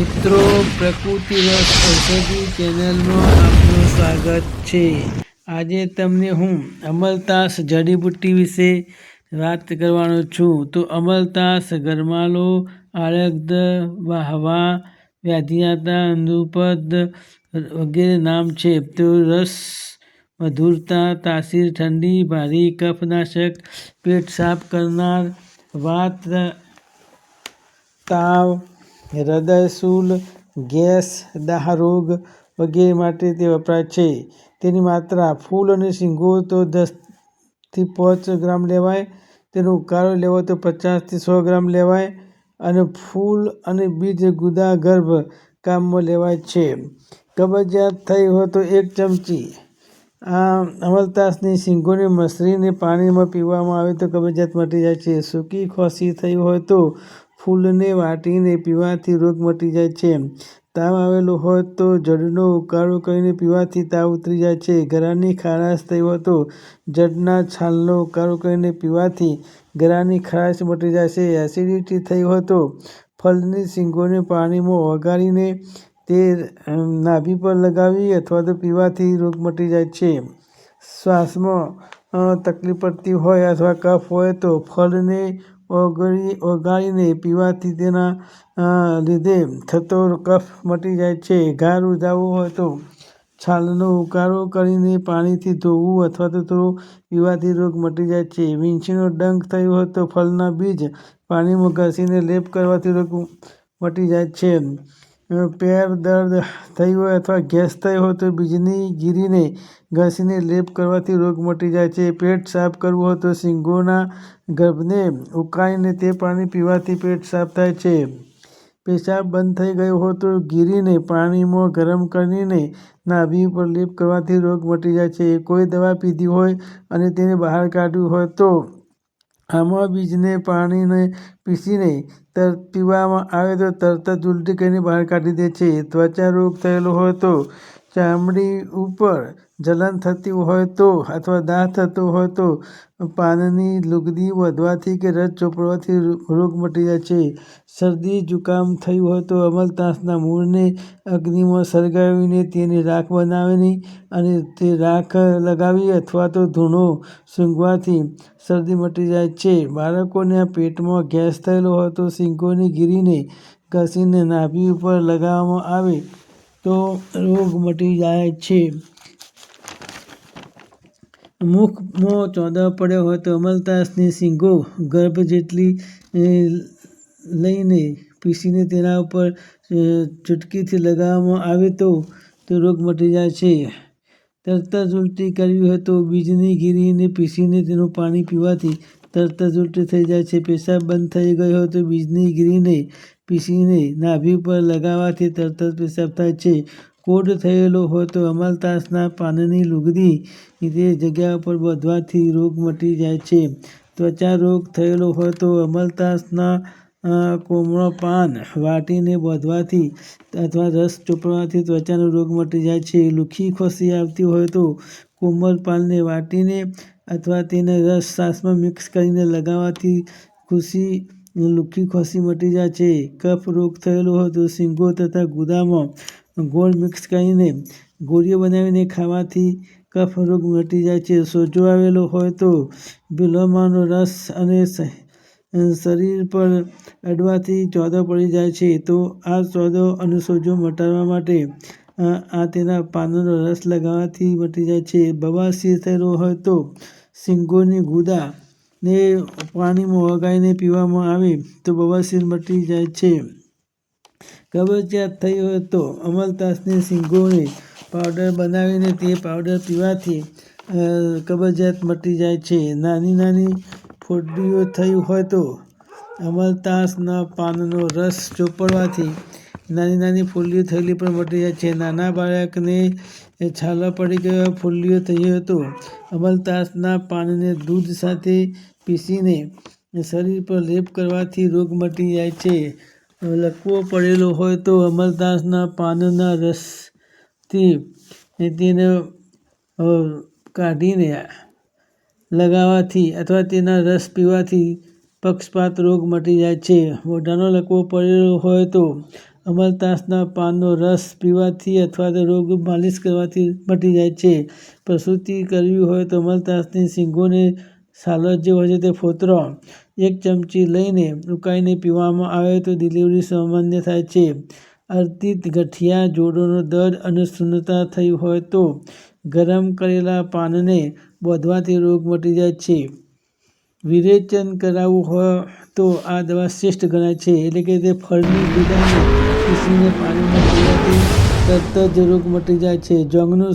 મિત્રો, પ્રકૃતિ રસ ઔષધિ ચેનલમાં આપનું સ્વાગત છે. આજે તમને હું અમલતાસ જડીબુટ્ટી વિશે વાત કરવાનો છું. તો અમલતાસ ગરમાલો, આળગદ, વાહવા, વ્યાધિયાતા અંધુપદ વગેરે નામ છે. તો રસ, મધુરતા, તાસીર, ઠંડી, ભારી કફનાશક, પેટ સાફ કરનાર, વાત, તાવ હૃદયશૂલ, ગેસ, દાહરોગ વગેરે માટે તે વપરાય છે. તેની માત્રા ફૂલ અને શીંગો તો દસથી પાંચ ગ્રામ લેવાય, તેનો ઉકાળો લેવો તો પચાસથી સો ગ્રામ લેવાય અને ફૂલ અને બીજ ગુદા ગર્ભ કામમાં લેવાય છે. કબજિયાત થઈ હોય તો એક ચમચી. આ અમલતાસની શીંગોને મસરીને પાણીમાં પીવામાં આવે તો કબજિયાત મટી જાય છે. સૂકી ખોસી થઈ હોય તો ફૂલને વાટીને પીવાથી રોગ મટી જાય છે. તાવ આવેલો હોય તો જડનો ઉકાળો કરીને પીવાથી તાવ ઉતરી જાય છે. ગળાની ખારાશ થઈ હોય તો જડના છાલનો ઉકાળો કરીને પીવાથી ગળાની ખારાશ મટી જાય છે. એસિડિટી થઈ હોય તો ફળની શીંગોને પાણીમાં ઓગાળીને તે નાભી પર લગાવી અથવા તો પીવાથી રોગ મટી જાય છે. શ્વાસમાં તકલીફ પડતી હોય અથવા કફ હોય તો ફળને ઓગળી, ઓગાળીને પીવાથી તેના લીધે થતો કફ મટી જાય છે. ઘા રૂઝાવો હોય તો છાલનો ઉકાળો કરીને પાણીથી ધોવું અથવા તો થોડું પીવાથી રોગ મટી જાય છે. વીંછીનો ડંખ થયો હોય તો ફળના બીજ પાણીમાં ઘસીને લેપ કરવાથી રોગ મટી જાય છે. પેર દર્દ થઈ હોય અથવા ગેસ થયો હોય તો બીજની ગીરીને ઘસીને લેપ કરવાથી રોગ મટી જાય છે. પેટ સાફ કરવું હોય તો સિંગોના ગર્ભને ઉકાળીને તે પાણી પીવાથી પેટ સાફ થાય છે. પેશાબ બંધ થઈ ગયો હોય તો ગીરીને પાણીમાં ગરમ કરીને નાભી ઉપર લેપ કરવાથી રોગ મટી જાય છે. કોઈ દવા પીધી હોય અને તેને બહાર કાઢવી હોય તો આમાં બીજને પાણીને પીસીને પીવામાં આવે તો તરત જ ઉલટી કરીને બહાર કાઢી દે છે. ત્વચા રોગ થયેલો હોય તો ચામડી ઉપર જલન થતી હોય તો અથવા દાહ થતો હોય તો પાનની લુગદી વધવાથી કે રસ ચોપડવાથી રોગ મટી જાય છે. શરદી, જુકામ થયું હોય તો અમલતાસના મૂળને અગ્નિમાં સળગાવીને તેની રાખ બનાવીને અને તે રાખ લગાવી અથવા તો ધૂણો સૂંઘવાથી શરદી મટી જાય છે. બાળકોને પેટમાં ગેસ થયેલો હોય તો શીંગોની ગીરીને ઘસીને નાભી ઉપર લગાવવામાં આવે. તો રોગ મટી જાય છે. મુખમાં ચોંદા પડ્યો હોય તો અમલતાસની સિંગો ગર્ભ જેટલી લઈને પીસીને તેના ઉપર ચૂટકીથી લગાવવામાં આવે તો, તે રોગ મટી જાય છે. તરત જ ઉલટી કરવી હોય તો બીજની ગીરીને પીસીને તેનું પાણી પીવાથી તરત જ ઉલટી થઈ જાય છે. પેશાબ બંધ થઈ ગયો હોય તો બીજની ગીરીને પીસીને નાભી પર લગાવવાથી તરત જ પેશાબ થાય છે. કોઢ થયેલો હોય તો અમલતાસના પાનની લુગદી તે જગ્યા ઉપર બધવાથી રોગ મટી જાય છે. ત્વચા રોગ થયેલો હોય તો અમલતાસના કોમળો પાન વાટીને બધવાથી અથવા રસ ચોપડવાથી ત્વચાનો રોગ મટી જાય છે. લુખી ખોશી આવતી હોય તો કોમળ પાનને વાટીને અથવા તેને રસ સાસમાં મિક્સ કરીને લગાવવાથી ખુશી લુખી ખોશી મટી જાય છે. કફ રોગ થયેલો હોય તો શીંગો તથા ગુદામાં ગોળ મિક્સ કરીને ગોળીઓ બનાવીને ખાવાથી કફ રોગ મટી જાય છે. સોજો આવેલો હોય તો બિલોમાનો રસ અને શરીર પર અડવાથી ચોદો પડી જાય છે. તો આ ચોદો અને સોજો મટાડવા માટે આ તેના પાનનો રસ લગાવવાથી મટી જાય છે. બવાસીર થયેલો હોય તો સિંગોની ગુદા ને પાણીમાં ઓગાળીને પીવામાં આવે તો બવાસીર મટી જાય છે. કબજિયાત થઈ હોય તો અમલતાસની શીંગોને પાવડર બનાવીને તે પાવડર પીવાથી કબજિયાત મટી જાય છે. નાની નાની ફોડડીઓ થઈ હોય તો અમલતાસના પાનનો રસ ચોપડવાથી નાની નાની ફૂલ્લીઓ થયેલી પણ મટી જાય છે. નાના બાળકને છાલા પડી ગયા ફૂલ્લીઓ થઈ હતો. અમલતાસના પાનને દૂધ સાથે પીસીને શરીર પર લેપ કરવાથી રોગ મટી જાય છે. લકવો પડેલો હોય તો અમલતાસના પાનના રસથી તેને કાઢીને લગાવવાથી અથવા તેના રસ પીવાથી પક્ષપાત રોગ મટી જાય છે. મોઢાનો લકવો પડેલો હોય તો અમલતાસના પાનનો રસ પીવાથી અથવા તો રોગ માલિશ કરવાથી મટી જાય છે. પ્રસૂતિ કરવી હોય તો અમલતાસની સિંગોને સાલજ જે હોય છે તે ફોતરો. એક ચમચી લઈને ઉકાળીને પીવામાં આવે તો ડિલિવરી સામાન્ય થાય છે. અર્ધિત ગઠિયા, જોડોનો દર્દ અને શૂન્યતા થઈ હોય તો ગરમ કરેલા પાનને બોધવાથી રોગ મટી જાય છે. વિરેચન કરાવવું હોય તો આ દવા શ્રેષ્ઠ ગણાય છે, એટલે કે તે ફળની ગુદાને પીસીને પાણીમાં પીવાથી તરત જ રોગ મટી જાય છે. જોંકનું